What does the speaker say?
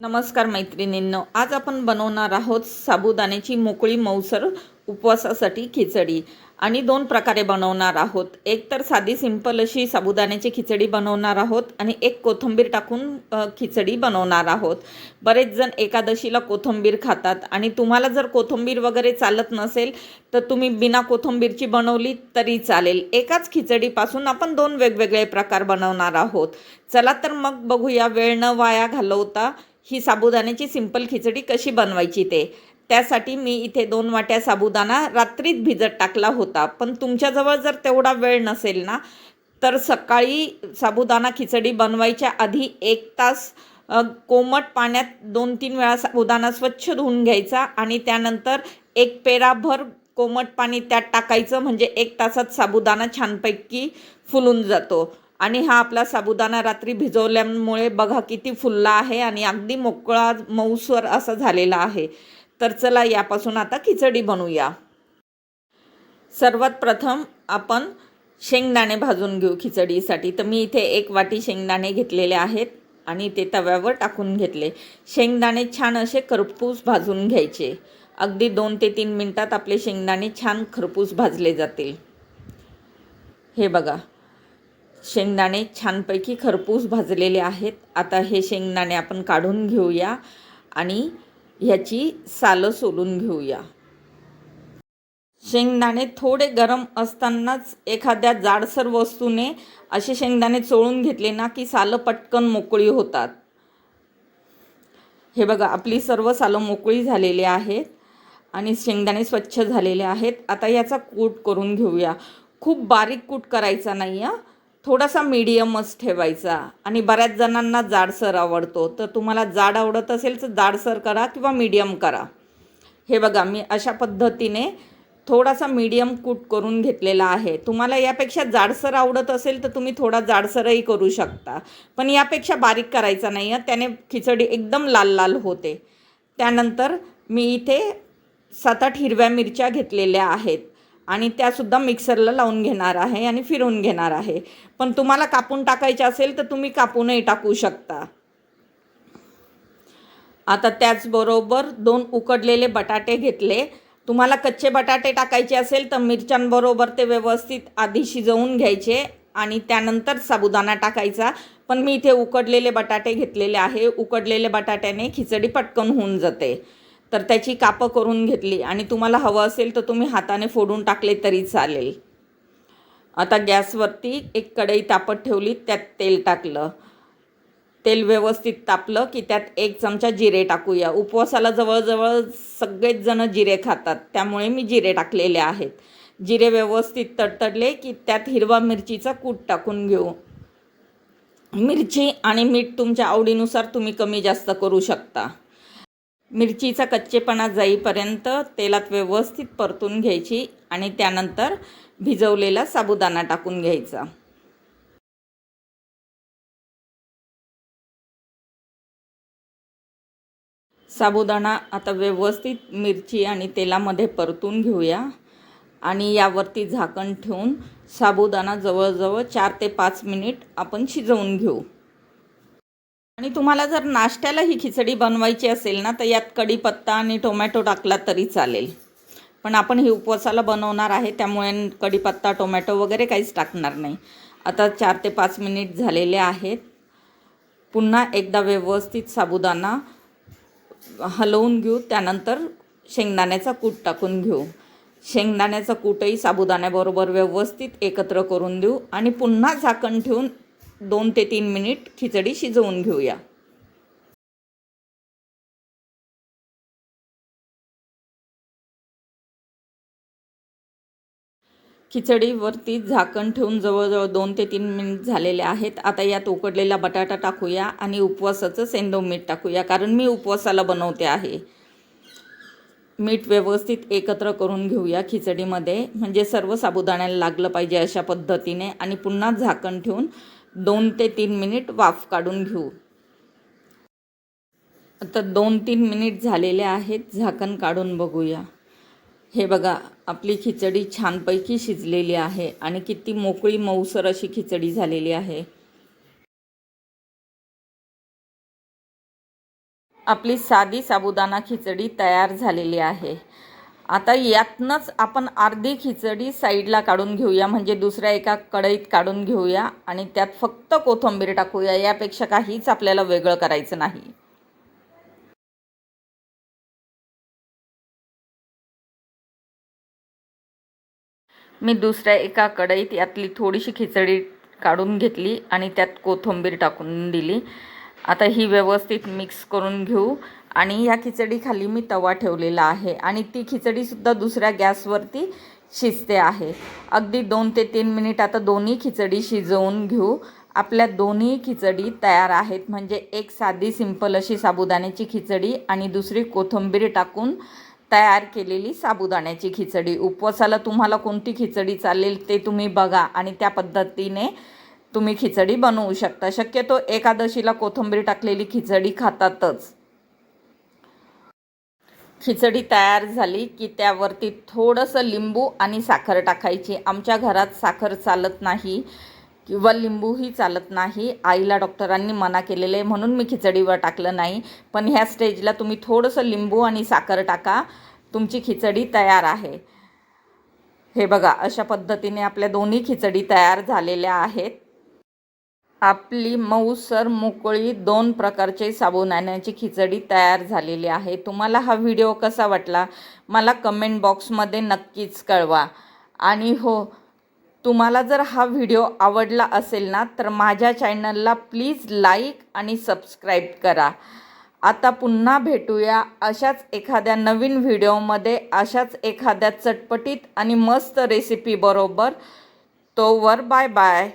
नमस्कार मैत्रिणींनो आज आपण बनवणार आहोत साबुदाण्याची मोकळी मऊसर उपवासासाठी खिचडी. आणि दोन प्रकारे बनवणार आहोत. एक तर साधी सिंपल अशी साबुदाण्याची खिचडी बनवणार आहोत आणि एक कोथिंबीर टाकून खिचडी बनवणार आहोत. बरेच जण एकादशीला कोथिंबीर खातात आणि तुम्हाला जर कोथिंबीर वगैरे चालत नसेल तर तुम्ही बिना कोथिंबीरची बनवली तरी चालेल. एकाच खिचडीपासून आपण दोन वेगवेगळे प्रकार बनवणार आहोत. चला तर मग बघूया वेळ न वाया घालवता ही साबुदाण्याची सिंपल खिचडी कशी बनवायची ते? त्यासाठी मी इथे दोन वाट्या साबुदाणा रात्रीत भिजत टाकला होता. पण तुमच्याजवळ जर तेवढा वेळ नसेल ना तर सकाळी साबुदाणा खिचडी बनवायच्या आधी एक तास कोमट पाण्यात दोन तीन वेळा साबुदाणा स्वच्छ धुवून घ्यायचा आणि त्यानंतर एक पेराभर कोमट पाणी त्यात टाकायचं. म्हणजे एक तासात साबुदाणा छानपैकी फुलून जातो. आणि हा आपला साबुदाणा रात्री भिजवल्यामुळे बघा किती फुलला आहे आणि अगदी मोकळा मऊसवर असा झालेला आहे. तर चला यापासून आता खिचडी बनवूया. सर्वात प्रथम आपण शेंगदाणे भाजून घेऊ खिचडीसाठी. तर मी इथे एक वाटी शेंगदाणे घेतलेले आहेत आणि ते तव्यावर टाकून घेतले. शेंगदाणे छान असे खरपूस भाजून घ्यायचे. अगदी दोन ते तीन मिनटात आपले शेंगदाणे छान खरपूस भाजले जातील. हे बघा. शेंगदाणे छानपैकी खरपूस भाजलेले आहेत. आता हे शेंगदाणे आपण काढून घेऊया आणि ह्याची सालं सोलून घेऊया. शेंगदाणे थोडे गरम असतानाच एखाद्या जाडसर वस्तूने असे शेंगदाणे चोळून घेतले ना की सालं पटकन मोकळी होतात. हे बघा आपली सर्व सालं मोकळी झालेली आहेत आणि शेंगदाणे स्वच्छ झालेले आहेत. आता याचा कूट करून घेऊया. खूप बारीक कूट करायचा नाही आहे थोडासा मीडियमच ठेवायचा आणि बऱ्याच जणांना जाडसर आवडतो. तर तुम्हाला जाड आवडत असेल तर जाडसर करा किंवा मीडियम करा. हे बघा मी अशा पद्धतीने थोडासा मीडियम कूट करून घेतलेला आहे. तुम्हाला यापेक्षा जाडसर आवडत असेल तर तुम्ही थोडा जाडसरही करू शकता. पण यापेक्षा बारीक करायचा नाही आहे त्याने खिचडी एकदम लाल लाल होते. त्यानंतर मी इथे सात आठ हिरव्या मिरच्या घेतलेल्या आहेत. आणि त्यासुद्धा मिक्सरला लावून घेणार आहे आणि फिरवून घेणार आहे. पण तुम्हाला कापून टाकायचे असेल तर तुम्ही कापूनही टाकू शकता. आता त्याचबरोबर दोन उकडलेले बटाटे घेतले. तुम्हाला कच्चे बटाटे टाकायचे असेल तर मिरच्यांबरोबर ते व्यवस्थित आधी शिजवून घ्यायचे आणि त्यानंतर साबुदाणा टाकायचा. पण मी इथे उकडलेले बटाटे घेतलेले आहे. उकडलेले बटाट्याने खिचडी पटकन होऊन जाते. तर त्याची कापं करून घेतली. आणि तुम्हाला हवं असेल तर तुम्ही हाताने फोडून टाकले तरी चालेल. आता गॅसवरती एक कढई तापत ठेवली त्यात तेल टाकलं. तेल व्यवस्थित तापलं की त्यात एक चमचा जिरे टाकूया. उपवासाला जवळजवळ सगळेच जण जिरे खातात त्यामुळे मी जिरे टाकलेले आहेत. जिरे व्यवस्थित तडतडले की त्यात हिरवा मिरचीचा कूट टाकून घेऊ. मिरची आणि मीठ तुमच्या आवडीनुसार तुम्ही कमी जास्त करू शकता. मिरचीचा कच्चेपणा जाईपर्यंत तेलात व्यवस्थित परतून घ्यायची आणि त्यानंतर भिजवलेला साबुदाणा टाकून घ्यायचा. साबुदाणा आता व्यवस्थित मिरची आणि तेलामध्ये परतून घेऊया आणि यावरती झाकण ठेवून साबुदाणा जवळजवळ चार ते पाच मिनिट आपण शिजवून घेऊ. आणि तुम्हाला जर नाश्त्याला ही खिचडी बनवायची असेल ना तर यात कढीपत्ता आणि टोमॅटो टाकला तरी चालेल. पण आपण ही उपवासाला बनवणार आहे त्यामुळे कढीपत्ता टोमॅटो वगैरे काहीच टाकणार नाही. आता चार ते पाच मिनिट झालेले आहेत. पुन्हा एकदा व्यवस्थित साबुदाणा हलवून घेऊ त्यानंतर शेंगदाण्याचा कूट टाकून घेऊ. शेंगदाण्याचा कूटही साबुदाण्याबरोबर व्यवस्थित एकत्र करून देऊ आणि पुन्हा झाकण ठेवून दोन ते तीन मिनिट खिचडी शिजवून घेऊया. खिचडीवरती झाकण ठेवून जवळजवळ दोन ते तीन मिनिट झालेले आहेत. आता यात उकडलेला बटाटा टाकूया आणि उपवासाचं सेंदो मीठ टाकूया कारण मी उपवासाला बनवते आहे. मीठ व्यवस्थित एकत्र करून घेऊया खिचडीमध्ये. म्हणजे सर्व साबुदाण्याला लागलं पाहिजे अशा पद्धतीने आणि पुन्हा झाकण ठेवून दोन ते तीन मिनिट वाफ काढून घेऊ. आता दोन तीन मिनिट झालेले आहेत झाकण काढून बघूया. हे बघा आपली खिचडी छानपैकी शिजलेली आहे आणि किती मोकळी मऊसर अशी खिचडी झालेली आहे. आपली साधी साबुदाणा खिचडी तयार झालेली आहे. आता यातनंच आपण अर्धी खिचडी साईडला काढून घेऊया म्हणजे दुसऱ्या एका कढईत काढून घेऊया आणि त्यात फक्त कोथिंबीर टाकूया यापेक्षा काहीच आपल्याला वेगळं करायचं नाही. मी दुसऱ्या एका कढईत यातली थोडीशी खिचडी काढून घेतली आणि त्यात कोथिंबीर टाकून दिली. आता ही व्यवस्थित मिक्स करून घेऊ. आणि या खिचडीखाली मी तवा ठेवलेला आहे. आणि ती खिचडीसुद्धा दुसऱ्या गॅसवरती शिजते आहे. अगदी दोन ते तीन मिनिट आता दोन्ही खिचडी शिजवून घेऊ. आपल्या दोन्ही खिचडी तयार आहेत. म्हणजे एक साधी सिंपल अशी साबुदाण्याची खिचडी आणि दुसरी कोथिंबीर टाकून तयार केलेली साबुदाण्याची खिचडी. उपवासाला तुम्हाला कोणती खिचडी चालेल ते तुम्ही बघा आणि त्या पद्धतीने तुम्ही खिचडी बनवू शकता. शक्यतो एकादशीला कोथिंबीर टाकलेली खिचडी खातातच. खिचडी तयार झाली की त्यावरती थोडंसं लिंबू आणि साखर टाकायची. आमच्या घरात साखर चालत नाही किंवा लिंबूही चालत नाही. आईला डॉक्टरांनी मना केलेलं आहे म्हणून मी खिचडीवर टाकलं नाही. पण ह्या स्टेजला तुम्ही थोडंसं लिंबू आणि साखर टाका. तुमची खिचडी तयार आहे. हे बघा अशा पद्धतीने आपल्या दोन्ही खिचडी तयार झालेल्या आहेत. आपली मऊसर मोकळी दोन प्रकारचे साबुदाण्याची खिचडी तयार झालेली आहे. तुम्हाला हा व्हिडिओ कसा वाटला? मला कमेंट बॉक्समध्ये नक्कीच कळवा. आणि हो तुम्हाला जर हा व्हिडिओ आवडला असेल ना तर माझ्या चॅनलला प्लीज लाईक आणि सबस्क्राईब करा. आता पुन्हा भेटूया अशाच एखाद्या नवीन व्हिडिओमध्ये अशाच एखाद्या चटपटीत आणि मस्त रेसिपीबरोबर तोवर बाय बाय